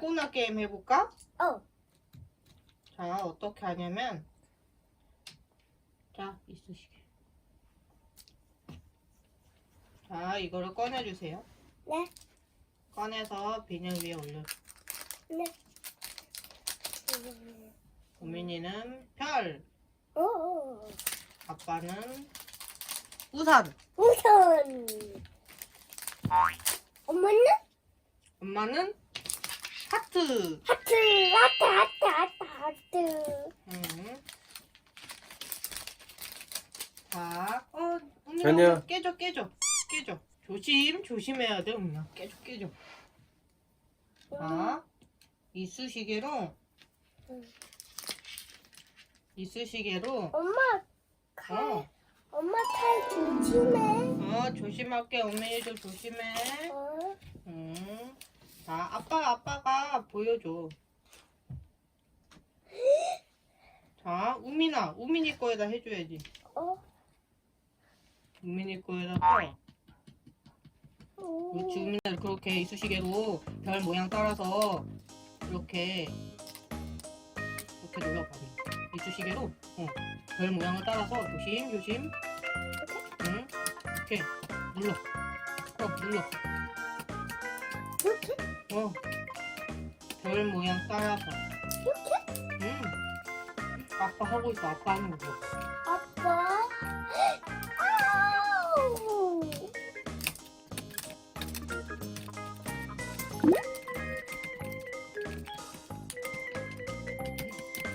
달고나 게임 해볼까? 어. 자, 어떻게 하냐면, 자, 있으시게. 자, 이거를 꺼내주세요. 네. 꺼내서 비닐 위에 올려. 네. 우민이는 별, 오. 오. 아빠는 우산, 우선. 엄마는 엄마는 하트. 하트, 하트, 하트, 하트, 하트. 음. 자, 어, 우민이 전혀. 깨져, 깨져, 깨져. 조심, 조심해야 돼, 우민아. 깨져, 깨져. 자, 이쑤시개로, 응. 이쑤시개로, 엄마 칼, 어, 엄마 칼 조심해. 어, 조심할게, 우민이도 조심해. 어. 음. 자, 아빠, 아빠가 보여줘. 자, 우민아, 우민이 거에다 해줘야지. 어. 우민이 거에다가. 오. 그렇지, 우민아 그렇게 이쑤시개로 별 모양 따라서 이렇게 이렇게 눌러봐. 이쑤시개로 어, 별 모양을 따라서 조심, 조심. 응, 이렇게 눌러. 어, 눌러. 어. 별 모양 따라서. 이렇게? 응. 아빠 하고 있어. 아빠 하는 거. 아빠. 아우.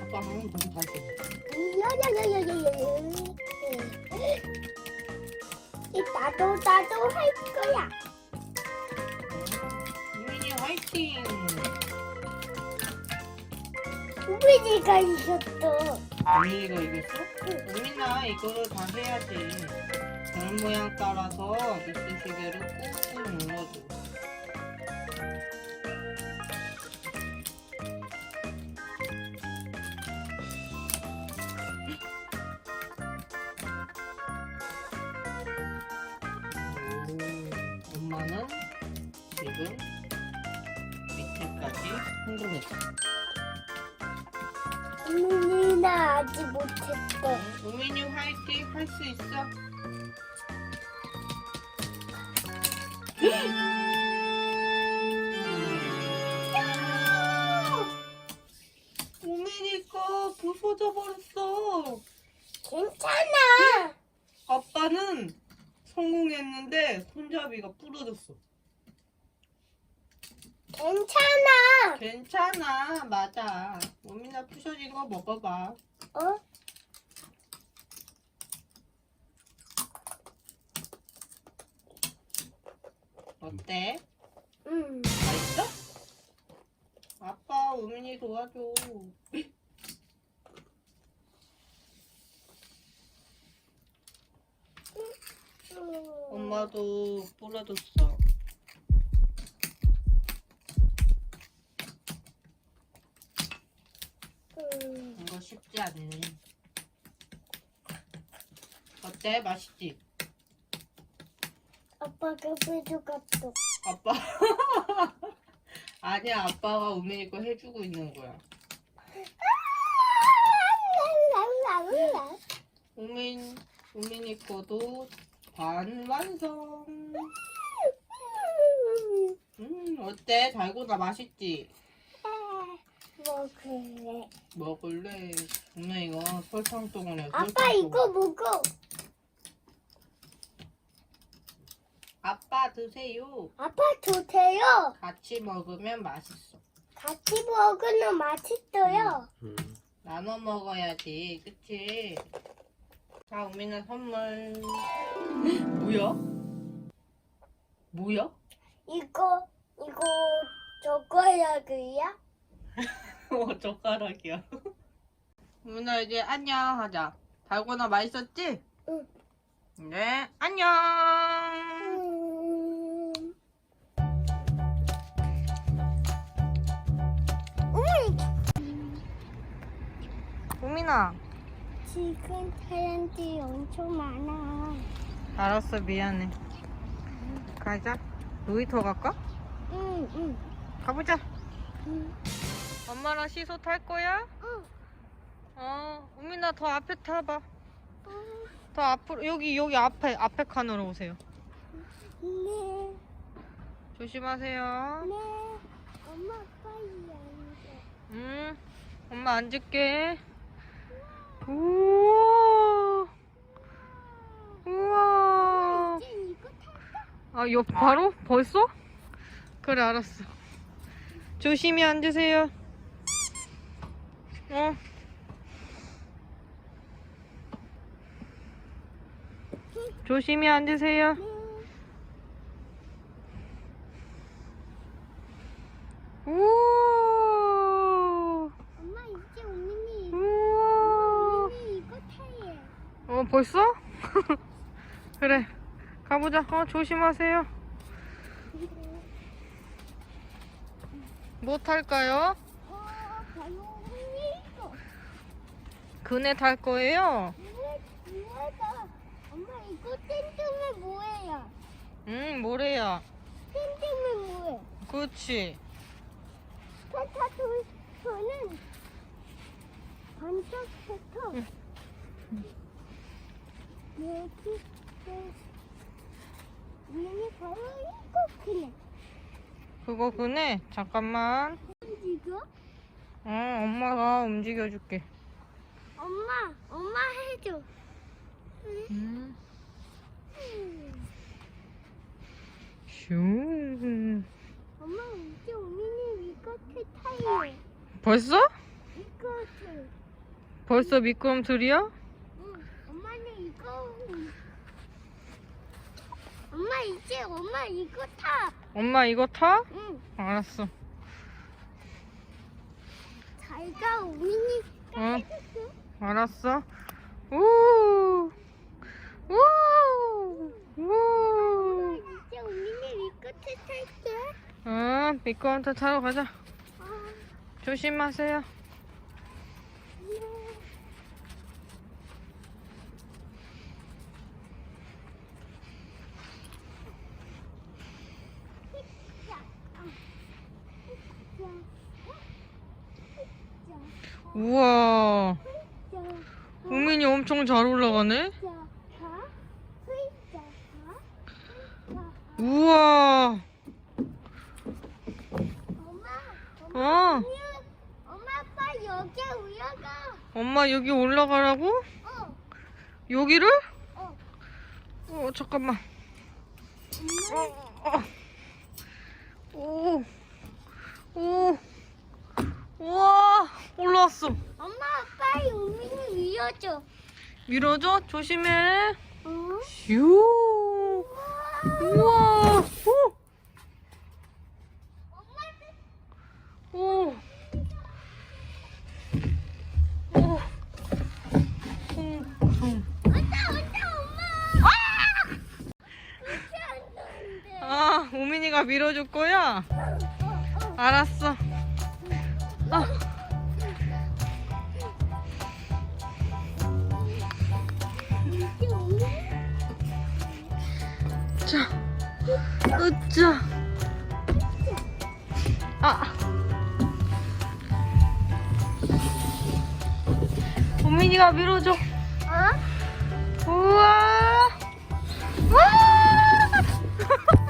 아빠 하는 거 너무 잘해. 야야야야야야. 이 나도 나도 할 거야. 화이팅! 우빈이가 이겼어. 유민이가 이겼어? 유민아 이거를 다 해야지. 별 모양 따라서 이쑤시개를 꾹 밑에까지 성공했어. 우빈이나 아직 못했어. 우민이 화이팅 할 수 있어. 우민이 거 부서져 버렸어. 괜찮아. 아빠는 성공했는데 손잡이가 부러졌어. 괜찮아. 괜찮아, 맞아. 우민아 부서진 거 먹어봐. 어? 어때? 응. 맛있어? 아빠 우민이 도와줘. 엄마도 부러졌어. 쉽지 않네. 어때? 맛있지? 아빠가 빼줘갔어. 아빠. 아니야, 아빠가 우민이 거 해주고 있는 거야. 우민, 우민이 거도 반 완성. 음, 어때? 달고나 맛있지? 뭐 그래. 먹을래. 오늘 이거 설탕 덩어리야. 아빠 이거. 먹어. 아빠 드세요. 아빠 주세요. 같이 먹으면 맛있어. 같이 먹으면 맛있어요. 음. 나눠 먹어야지, 그치? 자, 우민아 선물. 뭐야? 뭐야? 이거 이거 젓가락이야? 어, 젓가락이야. 우민아 이제 안녕 하자. 달고나 맛있었지? 응. 네, 안녕. 우민아. 지금 사람들이 엄청 많아. 알았어, 미안해. 가자. 놀이터 갈까? 응, 응. 가보자. 응. 엄마랑 시소 탈 거야? 응. 어, 우민아 더 앞에 타봐. 응. 더 앞으로 여기 여기 앞에 앞에 칸으로 오세요. 네. 조심하세요. 네. 엄마 빨리 앉아. 응. 엄마 앉을게. 우와. 우와. 이제 이거 탈까? 아, 옆 바로? 벌써? 그래, 알았어. 조심히 앉으세요. 어. 조심히 앉으세요. 네. 우와. 엄마 이제 오민이 우와. 오민이 이거 타요. 어, 벌써? 그래. 가보자. 어, 조심하세요. 뭐 탈까요? 어, 바로 오민이 이거. 그네 탈 거예요? 왜, 왜가 엄마 이거 땡땡은 뭐예요? 응, 모래야. 땡땡은 뭐예요? 그렇지. 스타트는 반짝 스타. 응. 여기 오민이 바로 이거 그네. 그거 그네? 잠깐만. 이거? 어, 엄마가 움직여줄게. 엄마, 엄마 해줘. 음. 음. 슝. 엄마 이제 오민이 이거 타요. 벌써? 타. 벌써 미끄럼틀이야? 응. 엄마는 이거. 엄마 이제 엄마 이거 타. 엄마 이거 타? 응. 알았어. 잘가 오민이. 어. 알았어. 우. 우. 우. 이제 탈게. 어, 미끄럼틀 타러 가자. 아, 조심하세요. 네. 우와. 우민이 엄청 잘 올라가네. 우와. 엄마, 어. 엄마 아빠 여기 올라가. 엄마 여기 올라가라고? 어, 여기를? 어. 어, 잠깐만. 엄마, 어, 어. 오. 오. 우와. 올라왔어. 아빠 우민이 밀어줘. 밀어줘. 조심해. 어? 슈. 우와. 오. 오. 오. 쿵쿵. 왔다 왔다 엄마. 안 되는데. 아, 우민이가 밀어줄 거야? 어, 어. 알았어. 으짜 으짜 아. 오민이가 밀어줘. 어? 우와. 우와!